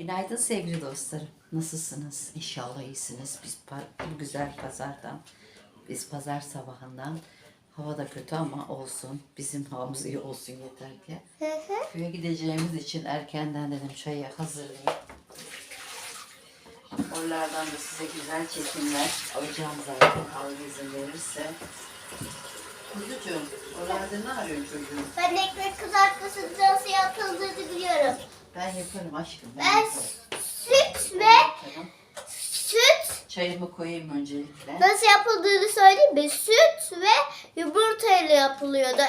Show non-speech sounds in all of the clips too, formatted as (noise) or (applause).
Günaydın sevgili dostlarım. Nasılsınız? İnşallah iyisiniz. Biz bu güzel pazardan, biz pazar sabahından hava da kötü ama olsun. Bizim havamız iyi olsun yeter ki. Köye gideceğimiz için erkenden dedim çayı hazırlayayım. Oralardan da size güzel çekimler alacağım zaten Allah izin verirse. Kuzucuğum, oralarda ne arıyorsun çocuğum? Ben ekmek kızartması nasıl yapıldığını biliyorum. Ben yaparım aşkım. Ben, Ben yaparım. süt ve Tamam. süt Çayımı koyayım öncelikle. nasıl yapıldığını söyleyeyim mi? Süt ve yumurtayla yapılıyordu.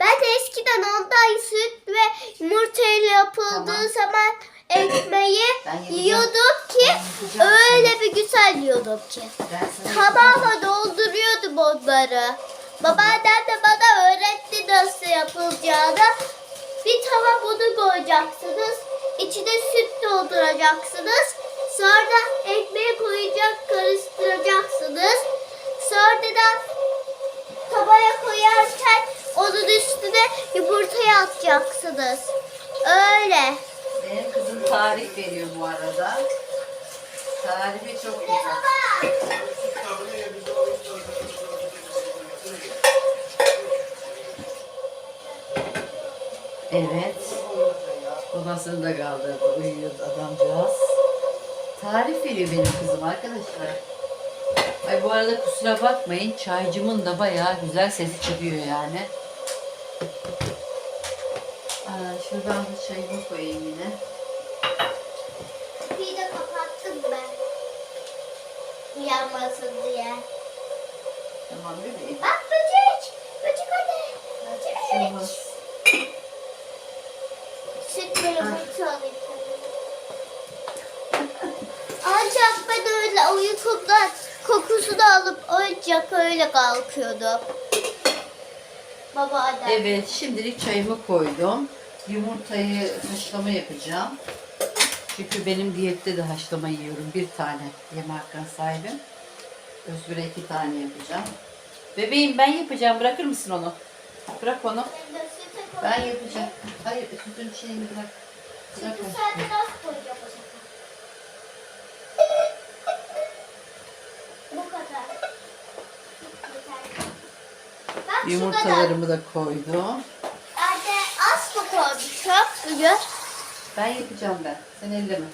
Ben de eskiden ondan süt ve yumurtayla yapıldığı Tamam. zaman ekmeği Ben yapacağım. yiyordum ki Ben yapacağım öyle bir güzel yiyordum ki. Ben sana Tabağıma dolduruyordum onları. Babaannem dolduracaksınız. Sonra ekmeği koyacak, karıştıracaksınız. Sonra da tavaya koyarken onun üstüne yumurtayı atacaksınız. Öyle. Benim kızım tarif veriyor bu arada. Tarifi çok güzel. Evet. Babasını da kaldırdı. Uyuyordu adamcağız. Tarif veriyor benim kızım arkadaşlar. Ay bu arada kusura bakmayın. Çaycımın da bayağı güzel sesi çıkıyor yani. Aa, şuradan da çayımı koyayım yine. Kapıyı da kapattım ben. Uyanmasın diye. Tamam bebeğim. Bak böcek. Böcek hadi. Böcek. Olmaz. Alayım. Ancak ben öyle uykumdan kokusunu alıp ancak öyle kalkıyordum. Babaannem. Evet, şimdilik çayımı koydum. Yumurtayı haşlama yapacağım. Çünkü benim diyette de haşlama yiyorum. Bir tane yeme hakkına sahibim. Özgür'e iki tane yapacağım. Bebeğim ben yapacağım. Bırakır mısın onu? Bırak onu. Süte Ben yapacağım. Hayır, sütün şeyini bırak. Bırak Sütü o zaman. Bu kadar. Yeter. Bak Yumurtalarımı da koydum. Anne az mı koymuşum bugün? Ben yapacağım ben. Sen elleme.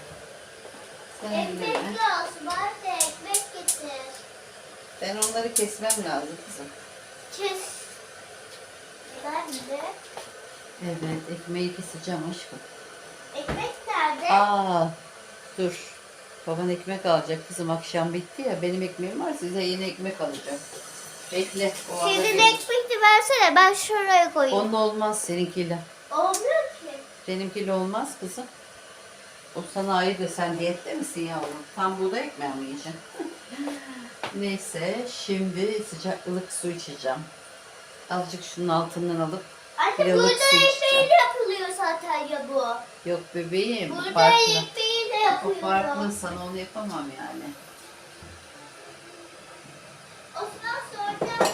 Sen Ekmek elleme. lazım anne ekmek getir. Ben onları kesmem lazım kızım. Kes. Ben de. Evet, ekmeği keseceğim aşkım. Ekmek nerede? Aa, dur. Baban ekmek alacak kızım akşam bitti ya. Benim ekmeğim var size yeni ekmek alacağım. Bekle. O anda Senin ekmeğini versene ben şuraya koyayım. Onunla olmaz seninkiyle. Olmuyor ki. Benimkiyle olmaz kızım. O sana ait de sen diyette misin yavrum? Tam buğday ekmeği mi yiyeceksin? (laughs) Neyse şimdi sıcaklık su içeceğim. Azıcık şunun altından alıp Anne Pilavlık burada ekmeğiyle yapılıyor zaten ya bu. yok bebeğim bu Burada farklı. ekmeğiyle Bu yapılıyor. farklı sana onu yapamam yani. Ondan sonra burada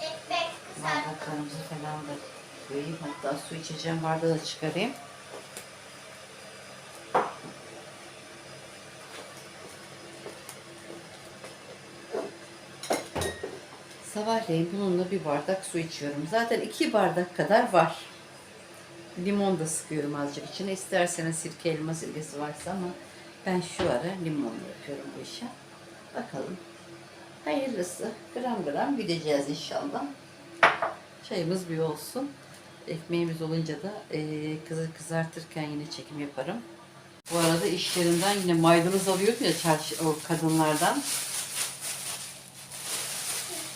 ekmek kızartma. Bardaklarımızı falan da koyayım. Hatta su içeceğim bardağı da çıkarayım. Sabahleyin bununla bir bardak su içiyorum. Zaten iki bardak kadar var. Limon da sıkıyorum azıcık içine. İsterseniz sirke elma sirkesi varsa ama ben şu ara limonla yapıyorum bu işe. Bakalım. Hayırlısı. Gram gram gideceğiz inşallah. Çayımız bir olsun. Ekmeğimiz olunca da eee kızı kızartırken yine çekim yaparım. Bu arada iş yerinden yine maydanoz alıyordum ya çarşı, o kadınlardan.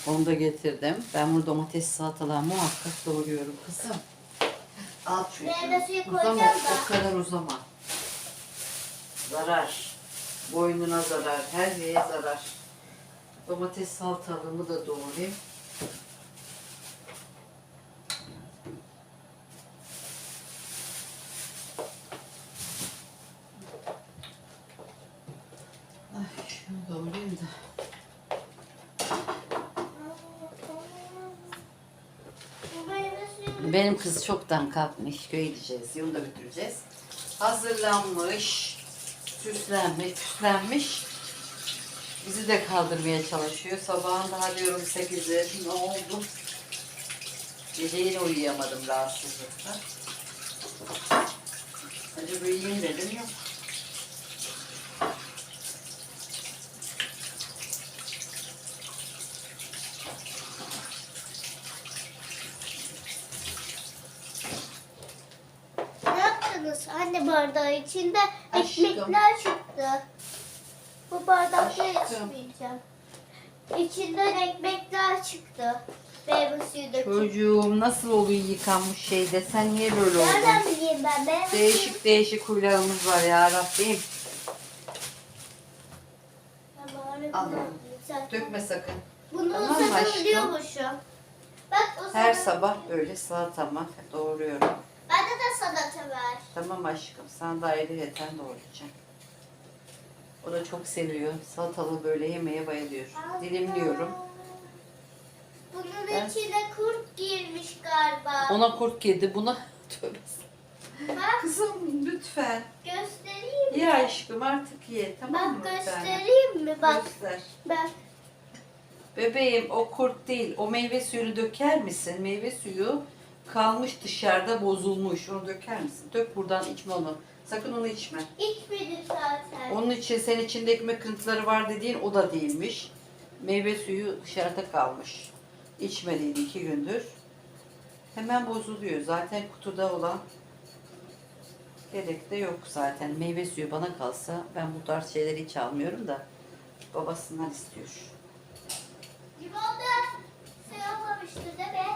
Onu da getirdim. Ben bunu domates salatalığa muhakkak doğruyorum kızım. Al çocuğum. Meyve suyu Uzama, koyacağım da. o kadar uzama. Zarar. Boynuna zarar, her şeye zarar. Domates salatalığımı da doğrayayım. Ay şunu doğrayayım da. Bu meyve suyu Benim kız çoktan kalkmış. Köye gideceğiz. Yolda götüreceğiz. hazırlanmış, süslenmiş, süslenmiş. Bizi de kaldırmaya çalışıyor. Sabahın daha diyorum 8'i ne oldu? Gece yine uyuyamadım rahatsızlıktan. Acaba uyuyayım dedim yok. Ne Anne bardağı içinde Aşkım. ekmekler çıktı. Bu Aşkım. yapmayacağım. İçinden ekmekler çıktı. Meyve suyu döküp. Çocuğum nasıl oluyor yıkanmış şeyde? Sen niye böyle oldun? Nereden bileyim ben? Meyve suyu- Değişik değişik huylarımız var ya Rabbim. Öyle Al. zaten. Dökme sakın. Bunu Tamam mı aşkım? Bak o Her sabah böyle salatama doğruyorum. Bende de salata var. Tamam aşkım sana da ayrıyeten doğrayacağım. O da çok seviyor. Salatalı böyle yemeye bayılıyor. Dilimliyorum. Bunun Ben- içine kurt girmiş galiba. Ona kurt girdi buna. (laughs) Tövbe. Bak Kızım lütfen. göstereyim mi? Ye aşkım artık ye tamam mı? Bak tanem? göstereyim mi? Bak Göster. bak. Bebeğim o kurt değil. O meyve suyunu döker misin? Meyve suyu kalmış dışarıda bozulmuş. Onu döker misin? Dök buradan içme onu. Sakın onu içme. İçmedi zaten. Onun için sen içinde ekmek kırıntıları var dediğin o da değilmiş. Meyve suyu dışarıda kalmış. İçmediydi iki gündür. Hemen bozuluyor. Zaten kutuda olan gerek de yok zaten. Meyve suyu bana kalsa ben bu tarz şeyleri hiç almıyorum da babasından istiyor. Limonda şey olmamıştır değil mi?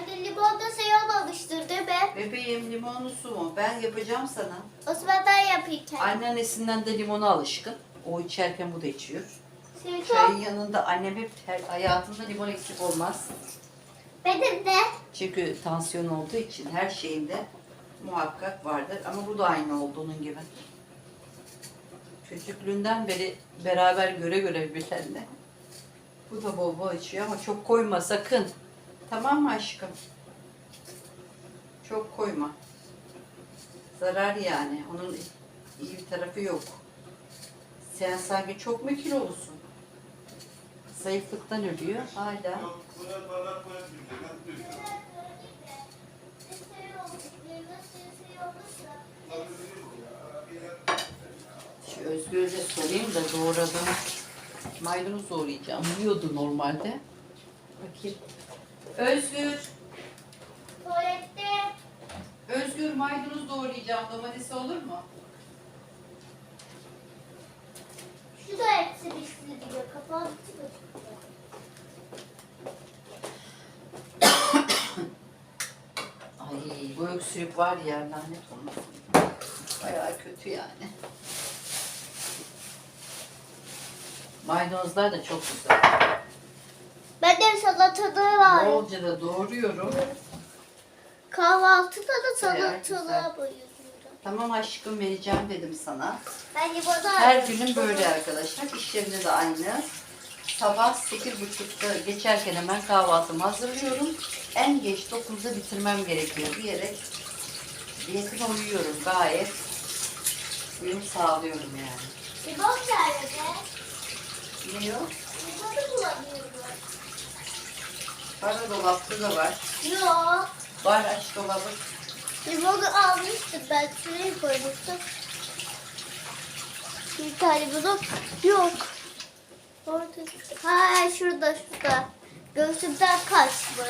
Anne limonda şey olmamıştır değil mi? Bebeğim limonlu su mu? Ben yapacağım sana. O zaman ben yapayım kendim. Anneannesinden de limona alışkın. O içerken bu da içiyor. Şimdi Çayın yanında annem hep her hayatında limon eksik olmaz. benim de. Çünkü tansiyon olduğu için her şeyinde muhakkak vardır. Ama bu da aynı oldu onun gibi. Küçüklüğünden beri beraber göre göre birbirlerine. Bu da bol bol içiyor ama çok koyma sakın. Tamam mı aşkım? Çok koyma. Zarar yani. Onun iyi bir tarafı yok. Sen sanki çok mu kilolusun? Zayıflıktan ölüyor. Hala. Şu Özgür'e sorayım da doğradım. Maydanoz doğrayacağım. Yiyordu normalde. Bakayım. Özgür. Tuvalette. Özgür maydanoz doğrayacağım. Domatesi olur mu? Şu da hepsi pişti diyor. Kapalı mı? Ay bu öksürük var ya lanet olmasın. Bayağı kötü yani. Maydanozlar da çok güzel. Ben de salatalığı var. Bolca doğruyorum. Kahvaltıda da salatalığa bayılıyorum. Tamam aşkım vereceğim dedim sana. Ben limonu Her günüm böyle arkadaşlar. İş yerinde de aynı. Sabah 8.30'da geçerken hemen kahvaltımı hazırlıyorum. En geç 9'da bitirmem gerekiyor diyerek diyetine uyuyorum gayet. Uyum sağlıyorum yani. Limon nerede? Ne o? Limonu bulamıyorum. Para dolapta da var. Yok. Var aç dolabı. Limonu almıştım ben şuraya koymuştum. Bir tane limon yok. Orada. Ha şurada şurada. Göğsümden kaçmış.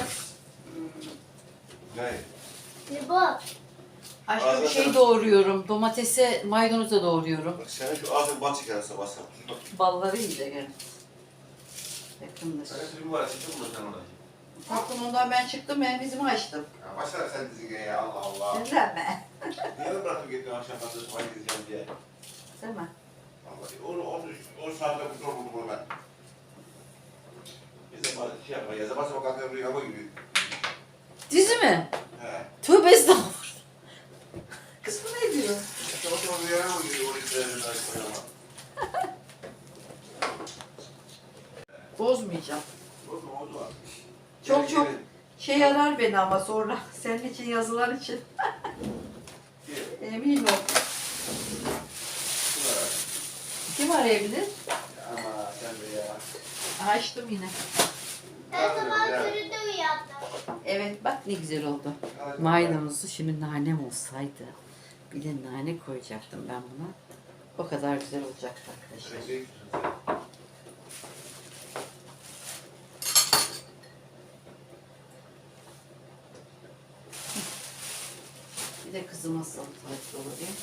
Ne? Limon. Aşkım şey doğruyorum. Domatese maydanoz da doğruyorum. Bak senin şu ağzın bal çıkarsa basar. Balları iyice gel. Yakındır. Senin bir var, çıktın mı sen ona? Tatlım ondan ben çıktım ben bizimi açtım. Ya başlar sen dizine ya Allah Allah. Dinlenme. Niye de bırakıp gittin akşam kalktın sabah gideceğim diye. Değil mi? Vallahi onu, onu, onu saatte bu zor buldum ben. Biz de bana şey yapma ya. Sabah sabah kalkıyor rüyama gibi. Dizi mi? He. Tövbe estağfurullah. Kız bu ne diyor? Sabah sabah rüyama gibi. Onu izleyelim ben koyama. Bozmayacağım. Oldu mu? Çok çok şey yarar beni ama sonra. (laughs) Senin için yazılar için. Gel. Ne bileyim o. Kim arayabilir? Ama sen de ya. Açtım yine. Her sabah köründe uyandım. Evet bak ne güzel oldu. Maydanozlu şimdi nanem olsaydı. Bir de nane koyacaktım ben buna. O kadar güzel olacaktı arkadaşlar. Bir de kızıma salatalık doğrayayım.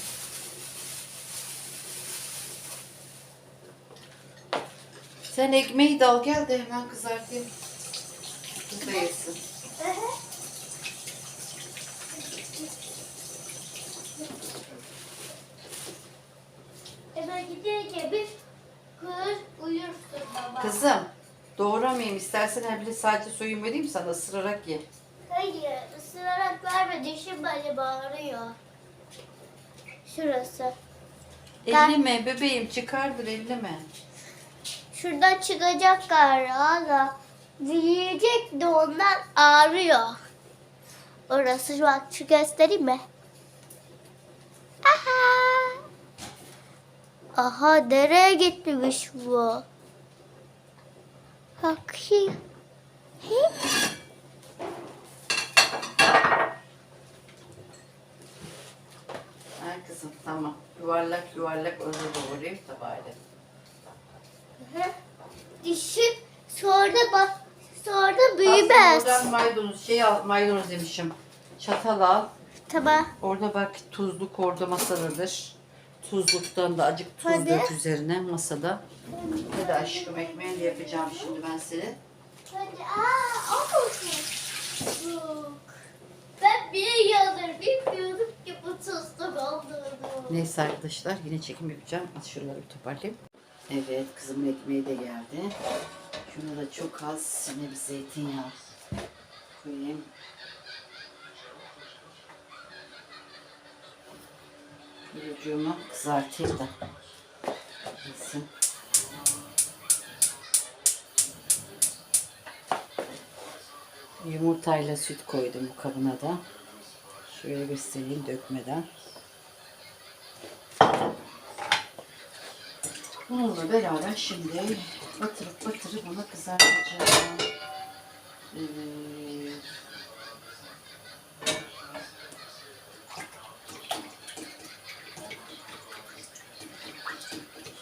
Sen ekmeği de al gel de hemen kızartayım. Kız da yesin. Gidince bir kız uyursun baba. Kızım doğramayayım istersen hem bile sadece soyun vereyim sana ısırarak ye. Hayır, ısırarak verme. Dişim böyle bağırıyor. Şurası. Ben- Elleme bebeğim çıkardır elleme. Şuradan çıkacak galiba da yiyecek de ondan ağrıyor. Orası bak şu göstereyim mi? Aha. Aha nereye gitmiş bu? Bakayım. Hı? Ha kızım tamam. Yuvarlak yuvarlak orada doğrayayım tabağıyla. Hı. Dişim sonra bak sonra Aslında büyümez. Oradan maydanoz şey al maydanoz demişim. Çatal al. Tamam. Orada bak tuzluk orada masadadır. Tuzluktan da acık tuz Hadi. dök üzerine masada. Hadi aşkım ekmeğini de yapacağım şimdi ben seni. Hadi aa o Yok. Ben bir yıldır bilmiyordum ki bu tuzluk olduğunu. Neyse arkadaşlar yine çekim yapacağım. Az şuraları bir toparlayayım. Evet kızımın ekmeği de geldi. Şuna da çok az yine bir zeytinyağı koyayım. Yocuğumu kızartayım da. Yesin. Yumurtayla süt koydum bu kabına da. Şöyle göstereyim dökmeden. Bununla beraber şimdi batırıp batırıp onu kızartacağım. Evet.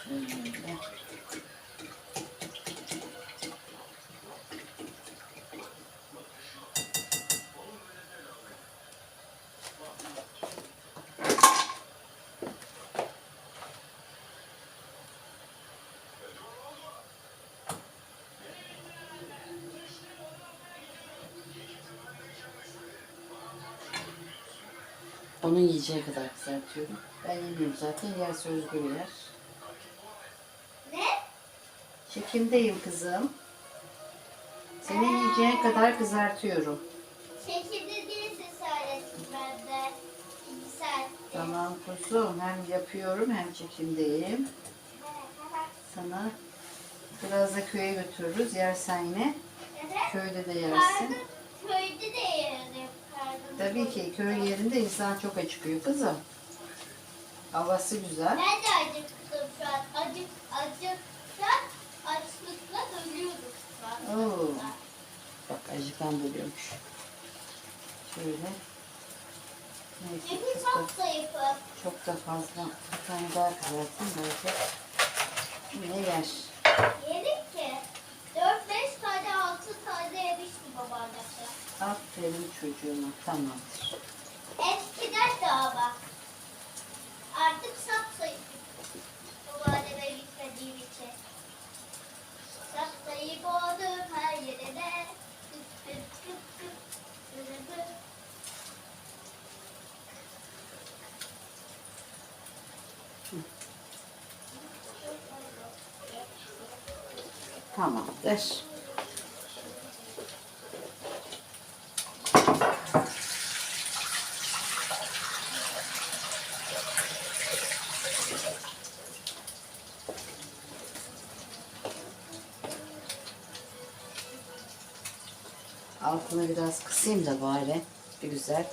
Şöyle. Onun yiyeceği kadar kızartıyorum. Ben yemiyorum zaten. Yerse özgür yer. Ne? Çekimdeyim kızım. Senin yiyeceğin kadar kızartıyorum. Şekilde değilse söylesin bende. Güzel. Tamam kuzum. Hem yapıyorum hem çekimdeyim. Sana biraz da köye götürürüz. Yersen yine köyde de yersin. Karnım köyde de. Tabii ki köy yerinde insan çok acıkıyor kızım. Havası güzel. Ben de acıktım şu an. Acık, acık. Şu an açlıkla ölüyorum şu an. Oo. Bak acıkan buluyormuş. Şöyle. Neyse Çünkü çok da, çok zayıfım. çok da fazla bir tane daha kızartayım belki yine yer. Yedim ki. 4-5 tane 6 tane yemiştim babaannesi. Aferin çocuğuma tamamdır. Eskiden de ama. Artık sapsayıp. Babaanneme gitmediğim için. Sapsayıp oldum her yerine. Kıp kıp. Kıp kıp. Tamamdır. altını biraz kısayım da bari. Bir güzel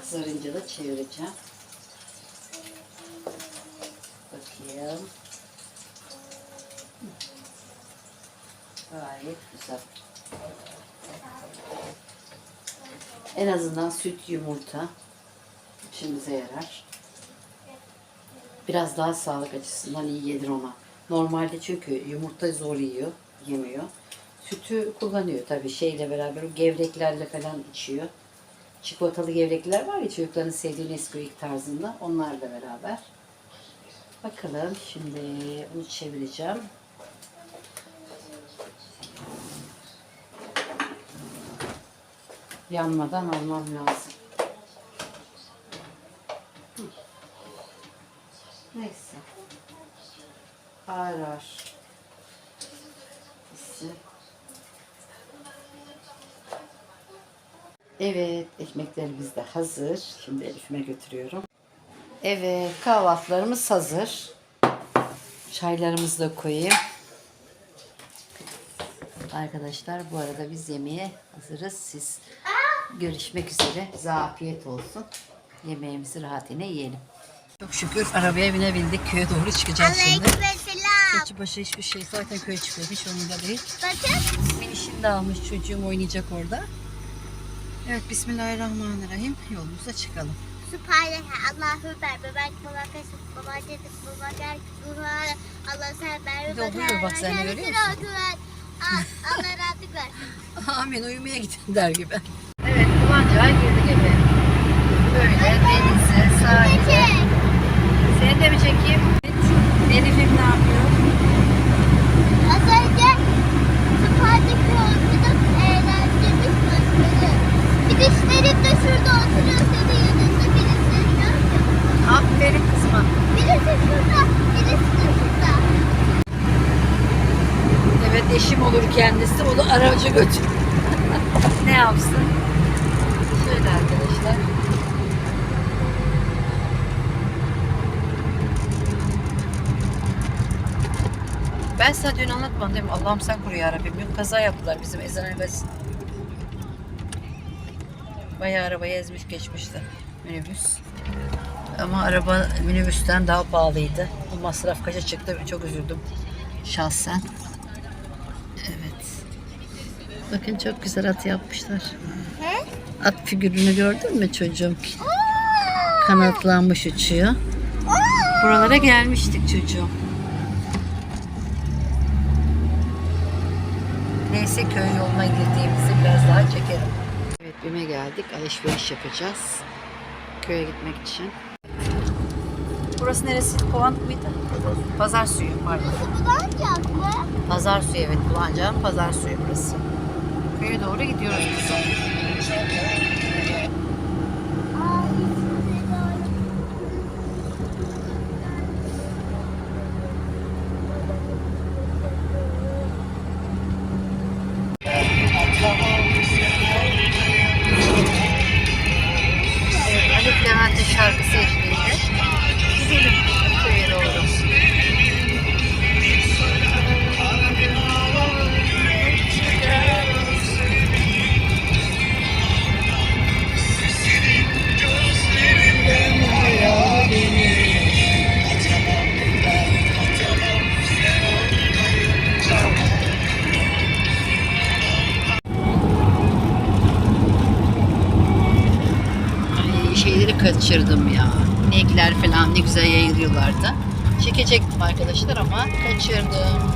kızarınca da çevireceğim. Bakayım. Gayet güzel. En azından süt, yumurta işimize yarar. Biraz daha sağlık açısından iyi gelir ona. Normalde çünkü yumurta zor yiyor, yemiyor. Sütü kullanıyor tabii şeyle beraber, o gevreklerle falan içiyor. Çikolatalı gevrekler var ya çocukların sevdiği Nesquik tarzında, onlarla beraber. Bakalım şimdi bunu çevireceğim. Yanmadan almam lazım. Neyse. Ağır ağır. Evet, ekmeklerimiz de hazır. Şimdi Elif'ime götürüyorum. Evet, kahvaltılarımız hazır. Çaylarımızı da koyayım. Arkadaşlar bu arada biz yemeğe hazırız. Siz görüşmek üzere. Size afiyet olsun. Yemeğimizi rahat yine yiyelim. Çok şükür arabaya binebildik. Köye doğru çıkacağız şimdi. Keçi başı hiçbir şey. Zaten köye çıkıyor. Hiç umurumda değil. Bakın. Minişini de almış çocuğum oynayacak orada. Evet Bismillahirrahmanirrahim. Yolumuza çıkalım. Sübhaneke Allahu Ekber. Bebek baba kasıp baba dedik baba gel. Duha Allah sen ben Bir de oluyor bak, sen görüyor musun? Allah rahatlık versin. (laughs) Amin uyumaya gidin der gibi. Evet Kulancığa girdik eve. Böyle denize, sahile. Seni de mi çekeyim? Evet. Elif'im ne yapıyor? Az önce Sübhaneke okuduk. Eğlendirdik başladı. Gidişlerim de şurada oturuyor. Senin yanında birisi yok. Aferin kızma. Birisi şurada. Birisi de şurada. Evet eşim olur kendisi. Götür. ne yapsın? Şöyle arkadaşlar. Ben sana dün anlatmadım değil mi? Allah'ım sen koru ya Rabbim. Dün kaza yaptılar bizim ezan evvelsi. Bayağı arabayı ezmiş geçmişti minibüs. Ama araba minibüsten daha pahalıydı. Bu masraf kaça çıktı çok üzüldüm şahsen. Bakın çok güzel at yapmışlar. He? At figürünü gördün mü çocuğum? Kanatlanmış uçuyor. Buralara gelmiştik çocuğum. Neyse köy yoluna girdiğimizi biraz daha çekerim. Evet BİM'e geldik. Alışveriş yapacağız. Köye gitmek için. Burası neresi? Kovan mıydı? Pazar suyu pardon. Burası bulanacak mı? Pazar suyu evet kullanacağım pazar suyu burası. Köye doğru gidiyoruz kızım. Aa, kaçırdım ya. İnekler falan ne güzel yayılıyorlardı. Çekecektim arkadaşlar ama kaçırdım.